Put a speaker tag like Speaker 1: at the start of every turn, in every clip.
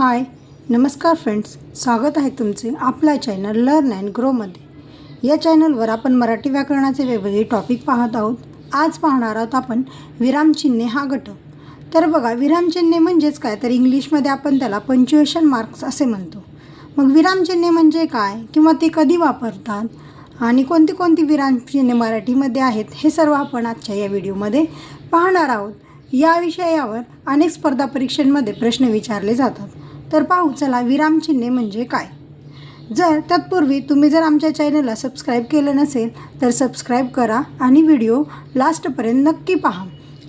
Speaker 1: हाय नमस्कार फ्रेंड्स स्वागत आहे तुमचे आपल्या चॅनल लर्न अँड ग्रोमध्ये या चॅनलवर आपण मराठी व्याकरणाचे वेगवेगळे टॉपिक पाहत आहोत. आज पाहणार आहोत आपण विरामचिन्हे हा घटक. तर बघा विरामचिन्हे म्हणजेच काय? तर इंग्लिशमध्ये आपण त्याला पंच्युएशन मार्क्स असे म्हणतो. मग विरामचिन्हे म्हणजे काय? किंवा ते कधी वापरतात? आणि कोणती कोणती विरामचिन्हे मराठीमध्ये आहेत? हे सर्व आपण आजच्या या व्हिडिओमध्ये पाहणार आहोत. या विषयावर अनेक स्पर्धा परीक्षांमध्ये प्रश्न विचारले जातात. तर पाहू चला विरामचिन्हे म्हणजे काय? जर तत्पूर्वी तुम्ही जर आमच्या चॅनलला सबस्क्राईब केलं नसेल तर सबस्क्राईब करा आणि व्हिडिओ लास्टपर्यंत नक्की पहा.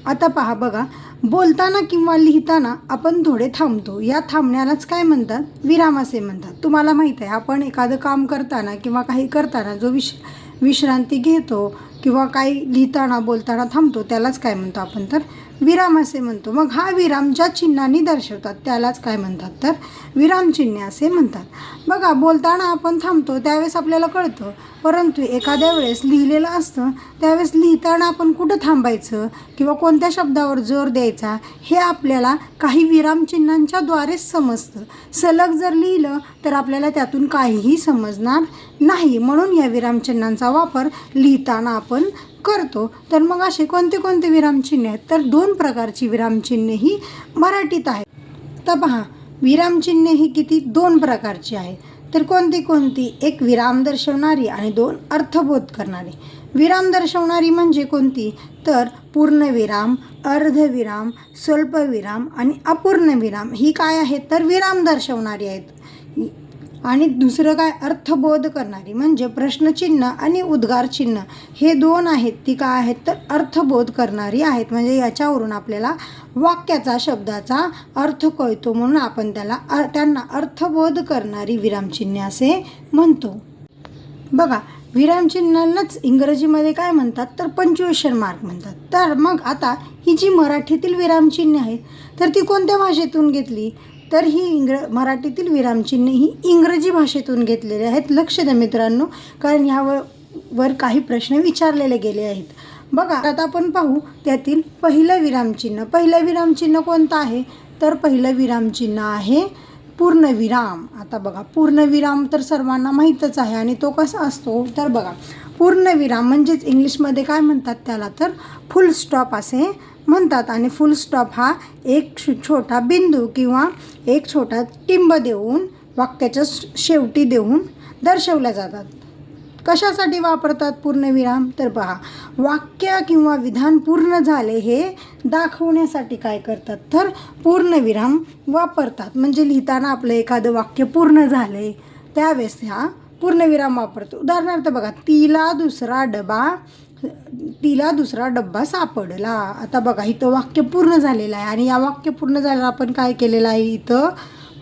Speaker 1: आता पहा बघा बोलताना किंवा लिहिताना आपण थोडे थांबतो. या थांबण्यालाच काय म्हणतात? विराम असे म्हणतात. तुम्हाला माहीत आहे आपण एखादं काम करताना किंवा काही करताना जो विश विश्रांती घेतो किंवा काही लिहिताना बोलताना थांबतो त्यालाच काय म्हणतो आपण तर? विराम असे म्हणतो. मग हा विराम ज्या चिन्हांनी दर्शवतात त्यालाच काय म्हणतात तर? विरामचिन्हे असे म्हणतात. बघा बोलताना आपण थांबतो त्यावेळेस आपल्याला कळतं. परंतु एखाद्या वेळेस लिहिलेलं असतं त्यावेळेस लिहिताना आपण कुठं थांबायचं किंवा कोणत्या शब्दावर जोर द्यायचा हे आपल्याला काही विरामचिन्हांच्या द्वारेच समजतं. सलग जर लिहिलं तर आपल्याला त्यातून काहीही समजणार नाही. म्हणून या विरामचिन्हांचा वापर लिहिताना आपण आपण करतो. तर मग असे कोणते कोणते विरामचिन्हे आहेत? तर दोन प्रकारची विरामचिन्हे ही मराठीत आहेत. तर पहा विरामचिन्हे ही किती? दोन प्रकारची आहेत तर कोणती कोणती? एक विराम दर्शवणारी आणि दोन अर्थबोध करणारी. विराम दर्शवणारी म्हणजे कोणती? तर पूर्णविराम अर्धविराम स्वल्पविराम आणि अपूर्णविराम ही काय आहेत? तर विराम दर्शवणारी आहेत. आणि दुसरं काय? अर्थबोध करणारी. म्हणजे प्रश्नचिन्ह आणि उद्गार चिन्ह हे दोन आहेत. ती काय आहेत? तर अर्थबोध करणारी आहेत. म्हणजे याच्यावरून आपल्याला वाक्याचा शब्दाचा अर्थ कळतो म्हणून आपण त्याला अ त्यांना अर्थबोध करणारी विरामचिन्ह असे म्हणतो. बघा विरामचिन्हांनाच इंग्रजीमध्ये काय म्हणतात? तर पंच्युएशन मार्क म्हणतात. तर मग आता ही जी मराठीतील विरामचिन्ह आहेत तर ती कोणत्या भाषेतून घेतली? तर ही इंग्र मराठीतील विरामचिन्हे ही इंग्रजी भाषेतून घेतलेली आहेत. लक्ष द्या मित्रांनो कारण ह्यावर वर काही प्रश्न विचारलेले गेले आहेत. बघा आता आपण पाहू त्यातील पहिलं विरामचिन्ह. पहिलं विरामचिन्ह कोणतं आहे? तर पहिलं विरामचिन्ह आहे पूर्णविराम. आता बघा पूर्णविराम तर सर्वांना माहीतच आहे आणि तो कसा असतो? तर बघा पूर्णविराम म्हणजेच इंग्लिशमध्ये काय म्हणतात त्याला? तर फुल स्टॉप असे म्हणतात आणि फुल स्टॉप हा एक श- छोटा बिंदू किंवा एक छोटा टिंब देऊन वाक्याच्या श- शेवटी देऊन दर्शवल्या जातात. कशासाठी वापरतात पूर्णविराम तर पहा वाक्य किंवा विधान पूर्ण झाले हे दाखवण्यासाठी काय करतात? तर पूर्णविराम वापरतात. म्हणजे लिहिताना आपलं एखादं वाक्य पूर्ण झाले त्यावेळेस हा पूर्णविराम वापरतो. उदाहरणार्थ बघा तिला दुसरा डबा तिला दुसरा डब्बा सापडला. आता बघा इथं वाक्य पूर्ण झालेलं आहे आणि या वाक्य पूर्ण झाल्यावर आपण काय केलेलं आहे? इथं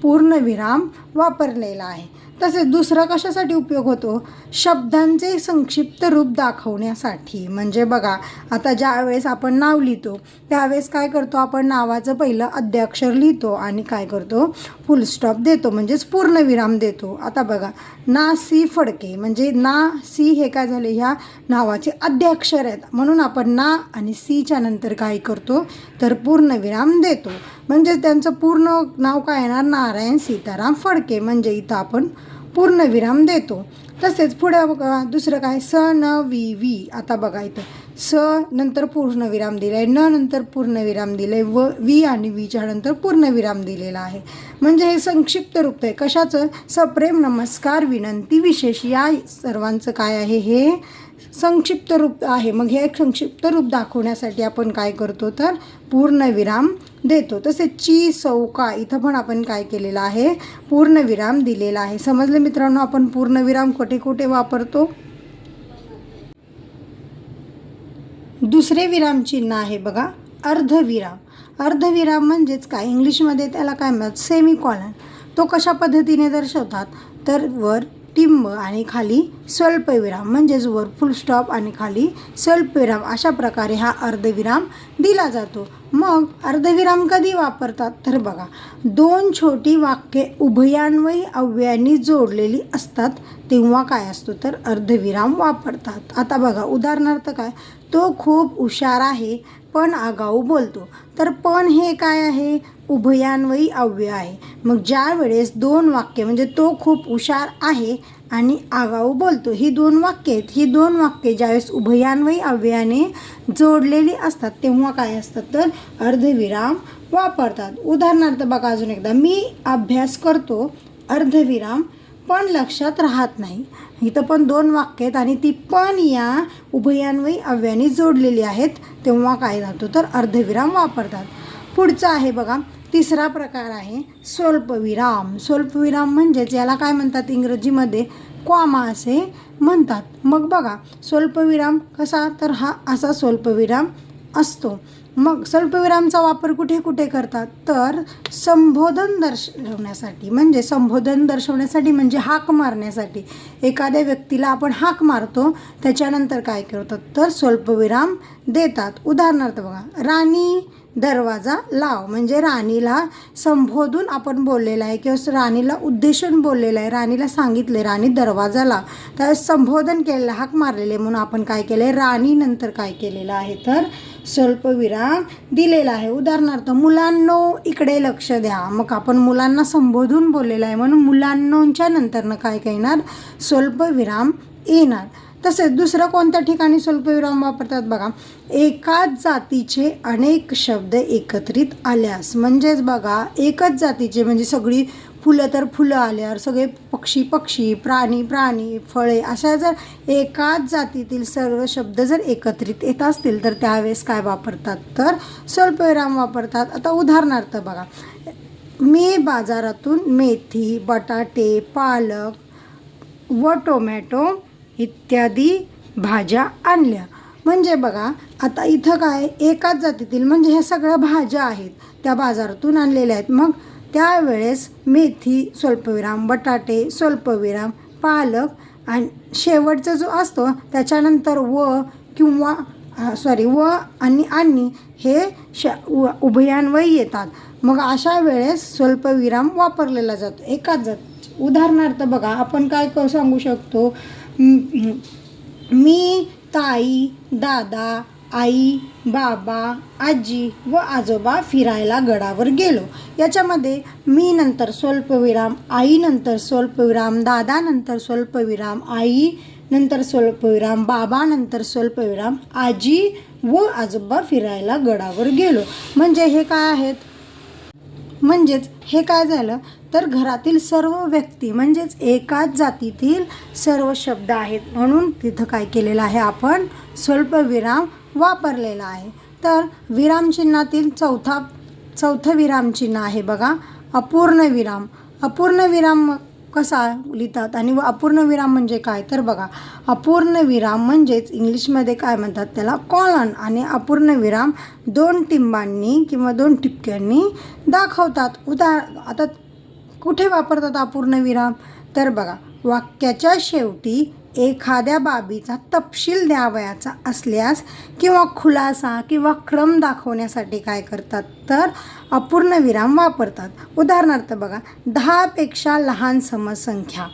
Speaker 1: पूर्णविराम वापरलेला आहे. तसेच दुसरा कशासाठी उपयोग होतो? शब्दांचे संक्षिप्त रूप दाखवण्यासाठी. म्हणजे बघा आता ज्यावेळेस आपण नाव लिहितो त्यावेळेस काय करतो आपण? नावाचं पहिलं अद्याक्षर लिहितो आणि काय करतो? फुल स्टॉप देतो म्हणजेच पूर्णविराम देतो. आता बघा ना सी फडके म्हणजे ना सी हे काय झाले? ह्या नावाचे अद्याक्षर आहेत. म्हणून आपण ना आणि सीच्या नंतर काय करतो? तर पूर्णविराम देतो. म्हणजे त्यांचं पूर्ण नाव काय येणार? नारायण सीताराम फडके. म्हणजे इथं आपण पूर्णविराम देतो. तसेच पुढे बघा दुसरं काय? स न वी वी. आता बघा इथं. स नंतर पूर्णविराम दिला आहे न नंतर पूर्णविराम दिलं आहे व वी आणि वीच्या नंतर पूर्णविराम दिलेला आहे. म्हणजे हे संक्षिप्त रूप आहे. कशाचं? सप्रेम नमस्कार विनंती विशेष. या सर्वांचं काय आहे? हे संक्षिप्त रूप आहे. मग हे एक संक्षिप्त रूप दाखवण्यासाठी आपण काय करतो तर पूर्णविराम देतो. तसेच ची सौका इथं पण आपण काय केलेलं आहे? पूर्णविराम दिलेला आहे. समजलं मित्रांनो? आपण पूर्णविराम कुठे कुठे वापरतो? दुसरे विरामचिन्ह आहे बघा. अर्धविराम. अर्धविराम म्हणजेच काय? इंग्लिशमध्ये त्याला काय म्हणतात? सेमी कॉलन तो कशा पद्धतीने दर्शवतात? तर वर टिंब आणि खाली स्वल्पविराम म्हणजेच वर फुल स्टॉप आणि खाली स्वल्पविराम अशा प्रकारे हा अर्धविराम दिला जातो. मग अर्धविराम कधी वापरतात? तर बघा दोन छोटी वाक्ये उभयान्वयी अव्ययांनी जोडलेली असतात तेव्हा काय असतो? तर अर्धविराम वापरतात. आता बघा उदाहरणार्थ काय? तो खूप हुशार आहे पण आगाऊ बोलतो. तर पण हे काय आहे? उभयान्वयी अव्यय आहे. मग ज्या वेळेस दोन वाक्य म्हणजे तो खूप हुशार आहे आणि आगाऊ बोलतो ही दोन वाक्य आहेत. ही दोन वाक्य ज्यावेळेस उभयान्वयी अव्ययाने जोडलेली असतात तेव्हा काय असतात तर अर्धविराम वापरतात. उदाहरणार्थ बघा अजून एकदा मी अभ्यास करतो अर्धविराम पण लक्षात राहत नाही. इथं पण दोन वाक्य आहेत आणि ती पण या उभयान्वयी अव्याने जोडलेली आहेत तेव्हा काय जातो तर अर्धविराम वापरतात. पुढचं आहे बघा तिसरा प्रकार आहे स्वल्पविराम. स्वल्पविराम म्हणजेच याला काय म्हणतात इंग्रजीमध्ये? क्वामा असे म्हणतात. मग बघा स्वल्पविराम कसा? तर हा असा स्वल्पविराम असतो. मग स्वल्पविरामचा वापर कुठे कुठे करतात? तर संबोधन दर्शवण्यासाठी म्हणजे संबोधन दर्शवण्यासाठी म्हणजे हाक मारण्यासाठी. एखाद्या व्यक्तीला आपण हाक मारतो त्याच्यानंतर काय करतात? तर स्वल्पविराम देतात. उदाहरणार्थ बघा राणी दरवाजा लाव. म्हणजे राणीला संबोधून आपण बोललेलं आहे किंवा राणीला उद्देशून बोललेलं आहे. राणीला सांगितले राणी दरवाजा लाव. तर संबोधन केलेलं हाक मारलेले म्हणून आपण काय केलं आहे राणीनंतर काय केलेलं आहे? तर स्वल्पविराम दिलेला आहे. उदाहरणार्थ मुलांनो इकडे लक्ष द्या. मग आपण मुलांना संबोधून बोललेलं आहे. म्हणून मुलांनोंच्या नंतरनं काय काय येणार स्वल्पविराम येणार. तसेच दुसरं कोणत्या ठिकाणी स्वल्पविराम वापरतात बघा? एकाच जातीचे अनेक शब्द एकत्रित आल्यास. म्हणजेच बघा एकच जातीचे म्हणजे सगळी फुलं तर फुलं आल्यावर सगळे पक्षी पक्षी प्राणी प्राणी फळे अशा जर एकाच जातीतील सर्व शब्द जर एकत्रित येत असतील तर त्यावेळेस काय वापरतात? तर स्वल्पविराम वापरतात. आता उदाहरणार्थ बघा मी बाजारातून मेथी बटाटे पालक व टोमॅटो इत्यादी भाज्या आणल्या. म्हणजे बघा आता इथं काय एकाच जातीतील म्हणजे ह्या सगळ्या भाज्या आहेत त्या बाजारातून आणलेल्या आहेत. मग त्यावेळेस मेथी स्वल्पविराम बटाटे स्वल्पविराम पालक आणि शेवटचा जो असतो त्याच्यानंतर व किंवा सॉरी व आणि आणि हे श उभयान्वयी येतात. मग अशा वेळेस स्वल्पविराम वापरलेला जातो. एकाच जात. उदाहरणार्थ बघा आपण काय क सांगू शकतो? मी ताई दादा आई बाबा आजी व आजोबा फिरायला गडावर गेलो. याच्यामध्ये मी नंतर स्वल्पविराम आई नंतर स्वल्पविराम दादा नंतर स्वल्पविराम आई नंतर स्वल्पविराम बाबा नंतर स्वल्पविराम आजी व आजोबा फिरायला गडावर गेलो. म्हणजे हे काय आहेत? म्हणजेच हे काय झालं? तर घरातील सर्व व्यक्ती म्हणजेच एकाच जातीतील सर्व शब्द आहेत. म्हणून तिथं काय केलेलं आहे आपण? स्वल्पविराम वापरलेला आहे. तर विरामचिन्हातील चौथा चौथं विरामचिन्ह आहे बघा. अपूर्ण विराम. अपूर्ण विराम कसा लिहितात आणि व अपूर्ण विराम म्हणजे काय? तर बघा अपूर्ण विराम म्हणजेच इंग्लिशमध्ये काय म्हणतात त्याला? कॉलन. आणि अपूर्ण विराम दोन टिंबांनी किंवा दोन टिपक्यांनी दाखवतात. उदाहरण आता कुठे वापरतात अपूर्ण विराम? तर बघा वाक्याच्या शेवटी एखाद्या बाबीचा तपशील द्यावयाचा असल्यास किंवा खुलासा किंवा क्रम दाखवण्यासाठी काय करतात तर अपूर्ण विराम वापरतात. उदाहरणार्थ बघा दहापेक्षा लहान समसंख्या.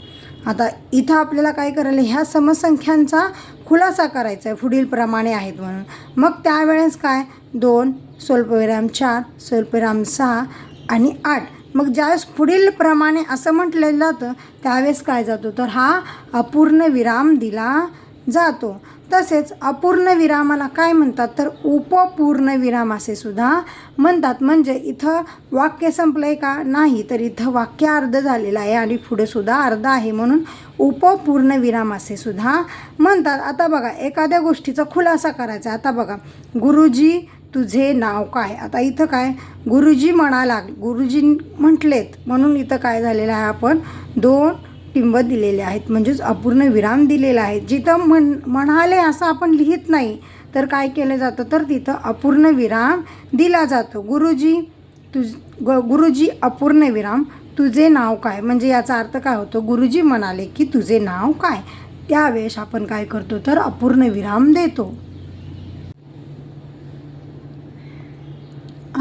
Speaker 1: आता इथं आपल्याला काय करायला ह्या समसंख्यांचा खुलासा करायचा आहे पुढीलप्रमाणे आहेत म्हणून. मग त्यावेळेस काय? दोन स्वल्पविराम चार स्वल्पविराम सहा आणि आठ. मग ज्यावेळेस पुढील प्रमाणे असं म्हटलं जातं त्यावेळेस काय जातो? तर हा अपूर्ण विराम दिला जातो. तसेच अपूर्ण विरामाला काय म्हणतात? तर उपपूर्ण विराम असे सुद्धा म्हणतात. म्हणजे इथं वाक्य संपलं आहे का? नाही. तर इथं वाक्य अर्ध झालेलं आहे आणि पुढे सुद्धा अर्ध आहे म्हणून उपपूर्ण विराम असे सुद्धा म्हणतात. आता बघा एखाद्या गोष्टीचा खुलासा करायचा आता बघा गुरुजी तुझे नाव काय? आता इथं काय? गुरुजी म्हणा गुरुजी म्हटलेत. म्हणून इथं काय झालेलं आहे आपण? दोन टिंब दिलेले आहेत. म्हणजेच अपूर्ण विराम दिलेला आहे. जिथं म्हण म्हणाले असं आपण लिहित नाही तर काय केलं जातं? तर तिथं अपूर्ण विराम दिला जातो. गुरुजी तुझ ग गुरुजी अपूर्ण विराम तुझे नाव काय? म्हणजे याचा अर्थ काय होतो? गुरुजी म्हणाले की तुझे नाव काय? त्यावेळेस आपण काय करतो? तर अपूर्ण विराम देतो.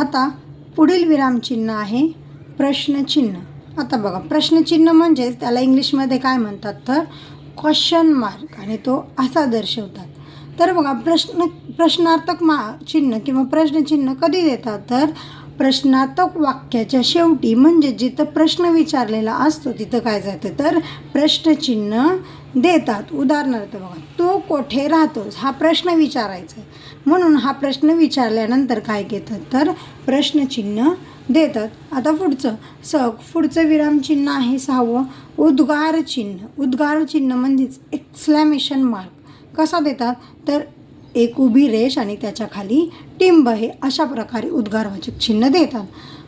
Speaker 1: आता पुढील विरामचिन्ह आहे प्रश्नचिन्ह. आता बघा प्रश्नचिन्ह म्हणजेच त्याला इंग्लिशमध्ये काय म्हणतात तर क्वेश्चन मार्क आणि तो असा दर्शवतात. तर बघा प्रश्न प्रश्नार्थक मा चिन्ह किंवा प्रश्नचिन्ह कधी देतात तर प्रश्नार्थक वाक्याच्या शेवटी म्हणजे जिथं प्रश्न विचारलेला असतो तिथं काय जातं तर प्रश्नचिन्ह देतात. उदाहरणार्थ बघा तो कोठे राहतोस? हा प्रश्न विचारायचा आहे. म्हणून हा प्रश्न विचारल्यानंतर काय घेतात? तर प्रश्नचिन्ह देतात. आता पुढचं. स पुढचं विरामचिन्ह आहे सहावं. उद्गार चिन्ह. उद्गार चिन्ह म्हणजेच एक्सलॅमेशन मार्क कसा देतात? तर एक उभी रेष आणि त्याच्याखाली टिंब हे अशा प्रकारे उद्गारवाचक चिन्ह देतात.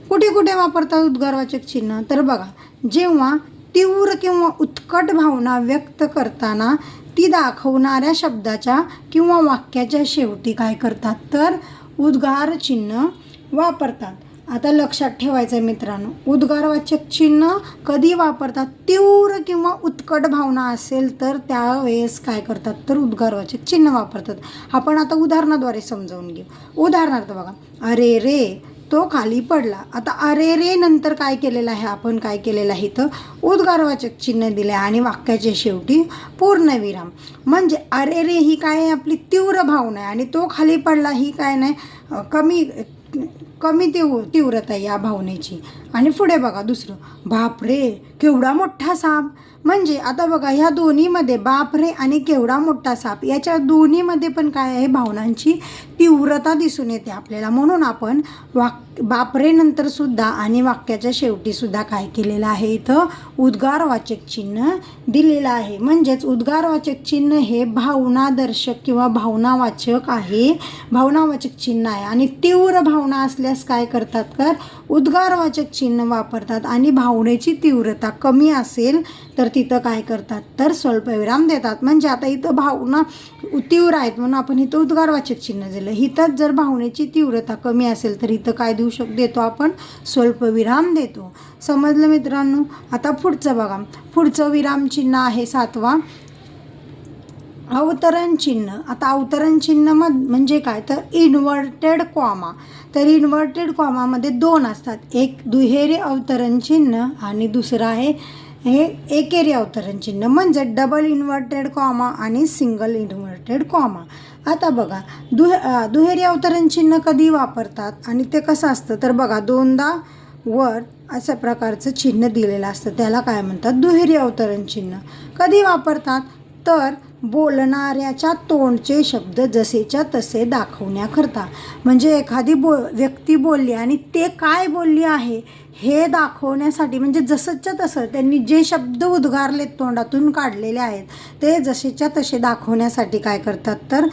Speaker 1: कुठे कुठे वापरतात उद्गारवाचक चिन्ह? तर बघा जेव्हा तीव्र किंवा उत्कट भावना व्यक्त करताना ती दाखवणाऱ्या शब्दाच्या किंवा वाक्याच्या शेवटी काय करतात तर उद्गार चिन्ह वापरतात. आता लक्षात ठेवायचं आहे मित्रांनो उद्गारवाचक चिन्ह कधी वापरतात? तीव्र किंवा उत्कट भावना असेल तर त्यावेळेस काय करतात? तर उद्गारवाचक चिन्ह वापरतात. आपण आता उदाहरणाद्वारे समजावून घेऊ. उदाहरणार्थ बघा अरे रे तो खाली पडला. आता अरे रे नंतर काय केलेलं आहे? आपण काय केलेलं आहे इथं? उद्गारवाचक चिन्ह दिले आहे आणि वाक्याच्या शेवटी पूर्णविराम. म्हणजे अरे रे ही काय आहे आपली तीव्र भावना आहे आणि तो खाली पडला ही काय नाही? कमी कमी तीव्र तीव्रता आहे या भावनेची. आणि पुढे बघा दुसरं. बापरे केवढा मोठा साप. म्हणजे आता बघा ह्या दोन्हीमध्ये बापरे आणि केवढा मोठा साप. याच्या दोन्हीमध्ये पण काय आहे? भावनांची तीव्रता दिसून येते आपल्याला. म्हणून आपण वाक बापरे नंतर सुद्धा आणि वाक्याच्या शेवटीसुद्धा काय केलेलं आहे? इथं उद्गारवाचक चिन्ह दिलेलं आहे. म्हणजेच उद्गारवाचक चिन्ह हे भावनादर्शक किंवा भावनावाचक आहे. भावनावाचक चिन्ह आहे. आणि तीव्र भावना असल्यास काय करतात तर? उद्गारवाचक चिन्ह वापरतात आणि भावनेची तीव्रता कमी असेल तर तिथं काय करतात? तर स्वल्पविराम देतात. म्हणजे आता इथं भावना तीव्र आहेत म्हणून आपण इथं उद्गारवाचक चिन्ह दिलं. इथंच जर भावनेची तीव्रता कमी असेल तर इथं काय देऊ शक देतो आपण? स्वल्पविराम देतो. समजलं मित्रांनो? आता पुढचं बघा. पुढचं विराम चिन्ह आहे सातवा. अवतरण चिन्ह. आता अवतरण चिन्ह मध म्हणजे काय? तर इन्व्हर्टेड कॉमा तर इन्व्हर्टेड कॉमामध्ये दोन असतात. एक दुहेरी अवतरण चिन्ह आणि दुसरं आहे हे एकेरी अवतरण चिन्ह म्हणजे डबल इन्व्हर्टेड कॉमा आणि सिंगल इन्व्हर्टेड कॉमा आता बघा दुहे दुहेरी अवतरण चिन्ह कधी वापरतात आणि ते कसं असतं? तर बघा दोनदा वर अशा प्रकारचं चिन्ह दिलेलं असतं. त्याला काय म्हणतात? दुहेरी अवतरण चिन्ह कधी वापरतात? तर बोलणाऱ्याच्या तोंडचे शब्द जसेच्या तसे दाखवण्याकरता. म्हणजे एखादी बो व्यक्ती बोलली आणि ते काय बोलली आहे? हे दाखवण्यासाठी म्हणजे जसंच्या तसं त्यांनी जे शब्द उद्गारलेत तोंडातून काढलेले आहेत ते जसेच्या तसे दाखवण्यासाठी काय करतात तर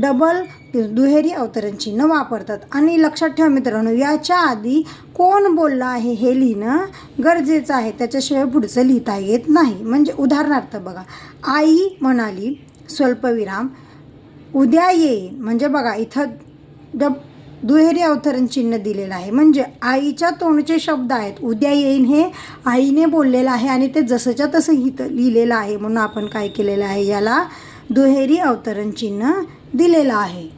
Speaker 1: डबल दुहेरी अवतरण चिन्ह वापरतात. आणि लक्षात ठेवा मित्रांनो याच्या आधी कोण बोललं आहे हे लिहिणं गरजेचं आहे. त्याच्याशिवाय पुढचं लिहिता येत नाही. म्हणजे उदाहरणार्थ बघा आई म्हणाली स्वल्पविराम उद्या येईन. म्हणजे बघा इथं डब दुहेरी अवतरण चिन्ह दिलेलं आहे. म्हणजे आईच्या तोंडचे शब्द आहेत. उद्या येईन हे आईने बोललेलं आहे आणि ते जसंच्या तसं इथं लिहिलेलं आहे म्हणून आपण काय केलेलं आहे? याला दुहेरी अवतरण चिन्ह दिलेलं आहे.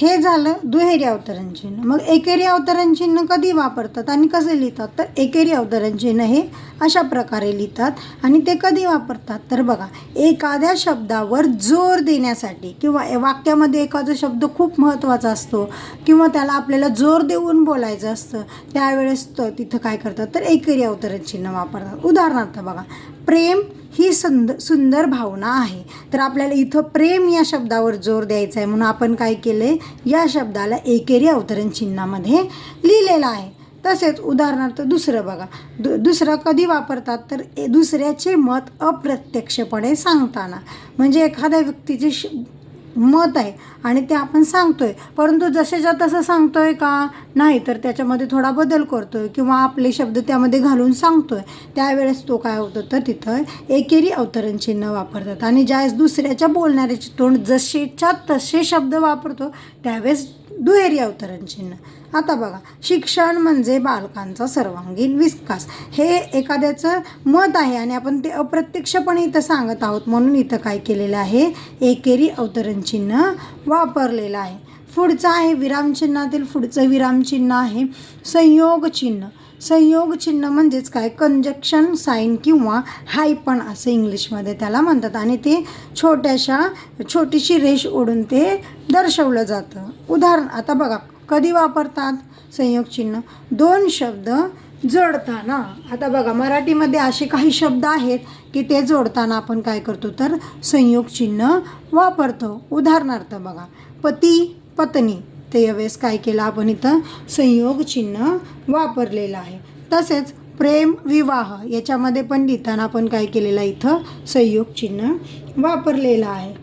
Speaker 1: हे झालं दुहेरी अवतरण चिन्ह मग एकेरी अवतरण चिन्ह कधी वापरतात आणि कसे लिहितात? तर एकेरी अवतरण चिन्ह हे अशा प्रकारे लिहितात आणि ते कधी वापरतात? तर बघा एखाद्या शब्दावर जोर देण्यासाठी किंवा ए- वाक्यामध्ये एखादा शब्द खूप महत्त्वाचा असतो किंवा त्याला आपल्याला जोर देऊन बोलायचं असतं त्यावेळेस तिथं काय करतात? तर एकेरी अवतरण चिन्ह वापरतात. उदाहरणार्थ बघा प्रेम ही सुंद सुंदर भावना आहे. तर आपल्याला इथं प्रेम या शब्दावर जोर द्यायचा आहे म्हणून आपण काय केले या शब्दाला एकेरी अवतरण चिन्हामध्ये लिहिलेलं आहे. तसेच उदाहरणार्थ दुसरं बघा. दु दुसरं कधी वापरतात? तर दुसऱ्याचे मत अप्रत्यक्षपणे सांगताना. म्हणजे एखाद्या व्यक्तीचे श मत आहे आणि ते आपण सांगतोय. परंतु जसेच्या तसं सांगतोय का? नाही तर त्याच्यामध्ये थोडा बदल करतोय किंवा आपले शब्द त्यामध्ये घालून सांगतोय. त्यावेळेस तो काय होतो? तर तिथं एकेरी अवतरण चिन्ह वापरतात. आणि ज्यावेळेस दुसऱ्याच्या बोलणाऱ्याचे तोंड जसेच्या तसे शब्द वापरतो त्यावेळेस दुहेरी अवतरण चिन्ह. आता बघा शिक्षण म्हणजे बालकांचा सर्वांगीण विकास. हे एखाद्याचं मत आहे आणि आपण ते अप्रत्यक्षपणे इथं सांगत आहोत म्हणून इथं काय केलेलं आहे एकेरी अवतरण चिन्ह वापरलेलं आहे. पुढचं आहे विरामचिन्हातील पुढचं विरामचिन्ह आहे संयोग चिन्ह. संयोग चिन्ह म्हणजेच काय? कंजक्शन साईन किंवा हायपण असं इंग्लिशमध्ये त्याला म्हणतात आणि ते छोट्याशा छोटीशी रेष ओढून ते दर्शवलं जातं. उदाहरण आता बघा कधी वापरतात? संयोग चिन्ह. दोन शब्द जोडताना. आता बघा मराठीमध्ये असे काही शब्द आहेत की ते जोडताना आपण काय करतो? तर संयोग चिन्ह वापरतो. उदाहरणार्थ बघा पती पत्नी. ते यावेळेस काय केलं आपण इथं? संयोग चिन्ह वापरलेलं आहे. तसेच प्रेम विवाह याच्यामध्ये पण लिहिताना आपण काय केलेलं इथं? संयोग चिन्ह वापरलेलं आहे.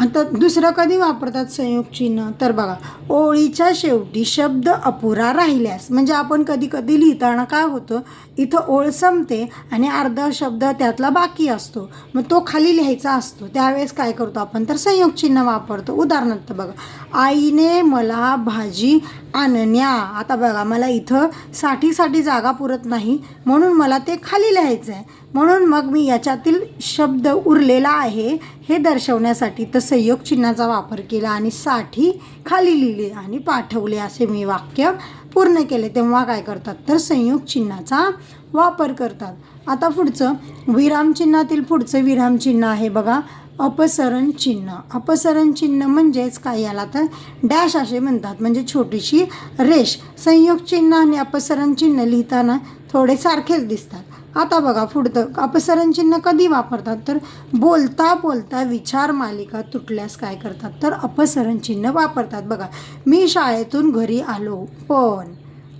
Speaker 1: आता दुसरं कधी वापरतात संयोग चिन्ह? तर बघा ओळीच्या शेवटी शब्द अपुरा राहिल्यास म्हणजे आपण कधी कधी लिहिताना काय होतं? इथं ओळ संपते आणि अर्धा शब्द त्यातला बाकी असतो. मग तो खाली लिहायचा असतो. त्यावेळेस काय करतो आपण? तर संयोग चिन्ह वापरतो. उदाहरणार्थ बघा आईने मला भाजी आणण्या. आता बघा मला इथं साठीसाठी जागा पुरत नाही. म्हणून मला ते खाली लिहायचं आहे म्हणून मग मी याच्यातील शब्द उरलेला आहे हे दर्शवण्यासाठी तर संयोग चिन्हाचा वापर केला आणि साठी खाली लिहिले आणि पाठवले असे मी वाक्य पूर्ण केले. तेव्हा काय करतात तर संयोग चिन्हाचा वापर करतात. आता पुढचं विरामचिन्हातील पुढचं विरामचिन्ह आहे बघा. अपसरण चिन्ह. अपसरण चिन्ह म्हणजेच काय याला तर डॅश असे म्हणतात. म्हणजे छोटीशी रेष. संयोग चिन्ह आणि अपसरण चिन्ह लिहिताना थोडे सारखेच दिसतात. आता बघा पुढतं अपसरण चिन्ह कधी वापरतात? तर बोलता बोलता विचार मालिका तुटल्यास काय करतात? तर अपसरण चिन्ह वापरतात. बघा मी शाळेतून घरी आलो. पण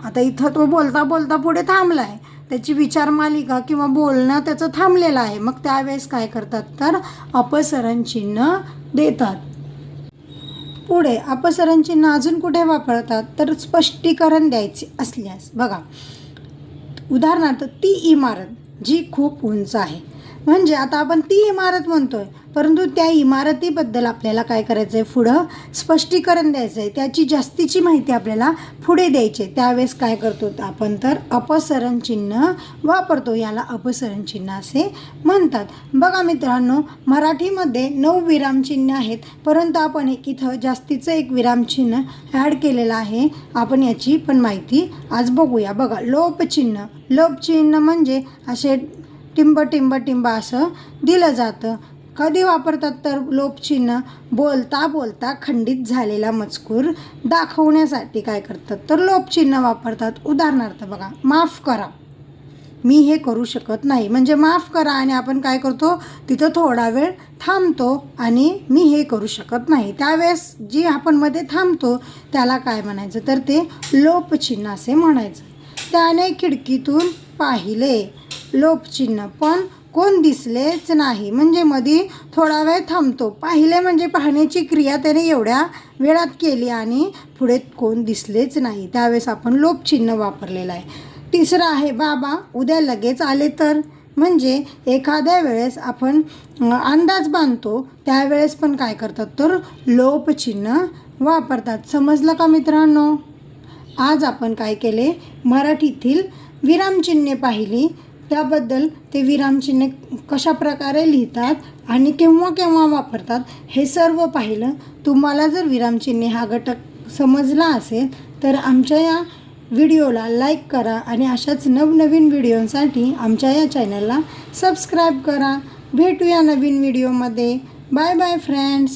Speaker 1: आता इथं तो बोलता बोलता पुढे थांबला आहे त्याची विचार मालिका किंवा बोलणं त्याचं थांबलेलं आहे. मग त्यावेळेस काय करतात? तर अपसरण चिन्ह देतात. पुढे अपसरण चिन्ह अजून कुठे वापरतात? तर स्पष्टीकरण द्यायचे असल्यास बघा. उदाहरणार्थ ती इमारत जी खूप उंच आहे. म्हणजे आता आपण ती इमारत म्हणतोय. परंतु त्या इमारतीबद्दल आपल्याला काय करायचं आहे पुढं स्पष्टीकरण द्यायचं आहे त्याची जास्तीची माहिती आपल्याला पुढे द्यायची आहे त्यावेळेस काय करतो आपण तर अपसरण चिन्ह वापरतो. याला अपसरण चिन्ह असे म्हणतात. बघा मित्रांनो मराठीमध्ये नऊ विरामचिन्ह आहेत. परंतु आपण एक इथं जास्तीचं एक विरामचिन्ह ॲड केलेलं आहे. आपण याची पण माहिती आज बघूया. बघा लोपचिन्ह लोपचिन्ह म्हणजे असे टिंब टिंब टिंब असं दिलं जातं. कधी वापरतात तर लोपचिन्ह बोलता बोलता खंडित झालेला मजकूर दाखवण्यासाठी काय करतात? तर लोपचिन्ह वापरतात. उदाहरणार्थ बघा माफ करा. मी हे करू शकत नाही. म्हणजे माफ करा आणि आपण काय करतो? तिथं थोडा वेळ थांबतो आणि मी हे करू शकत नाही. त्यावेळेस जी आपण मध्ये थांबतो त्याला काय म्हणायचं? तर ते लोपचिन्ह असे म्हणायचं. त्याने खिडकीतून पाहिले. लोपचिन्ह. पण कोण दिसलेच नाही. म्हणजे मध्ये थोडा वेळ थांबतो. पाहिले म्हणजे पाहण्याची क्रिया त्याने एवढ्या वेळात केली आणि पुढे कोण दिसलेच नाही. त्यावेळेस आपण लोपचिन्ह वापरलेलं आहे. तिसरं आहे बाबा उद्या लगेच आले तर? म्हणजे एखाद्या वेळेस आपण अंदाज बांधतो. त्यावेळेस पण काय करतात तर लोपचिन्ह वापरतात. समजलं का मित्रांनो? आज आपण काय केले? मराठीतील विरामचिन्हे पाहिली. त्याबद्दल ते विरामचिन्हे कशा प्रकारे लिहितात आणि केव्हा केव्हा वापरतात हे सर्व पाहिलं. तुम्हाला जर विरामचिन्हे हा घटक समजला असेल तर आमच्या या व्हिडिओला लाईक करा आणि अशाच नवनवीन व्हिडिओसाठी आमच्या या चॅनलला सबस्क्राईब करा. भेटूया नवीन व्हिडिओमध्ये. Bye bye friends.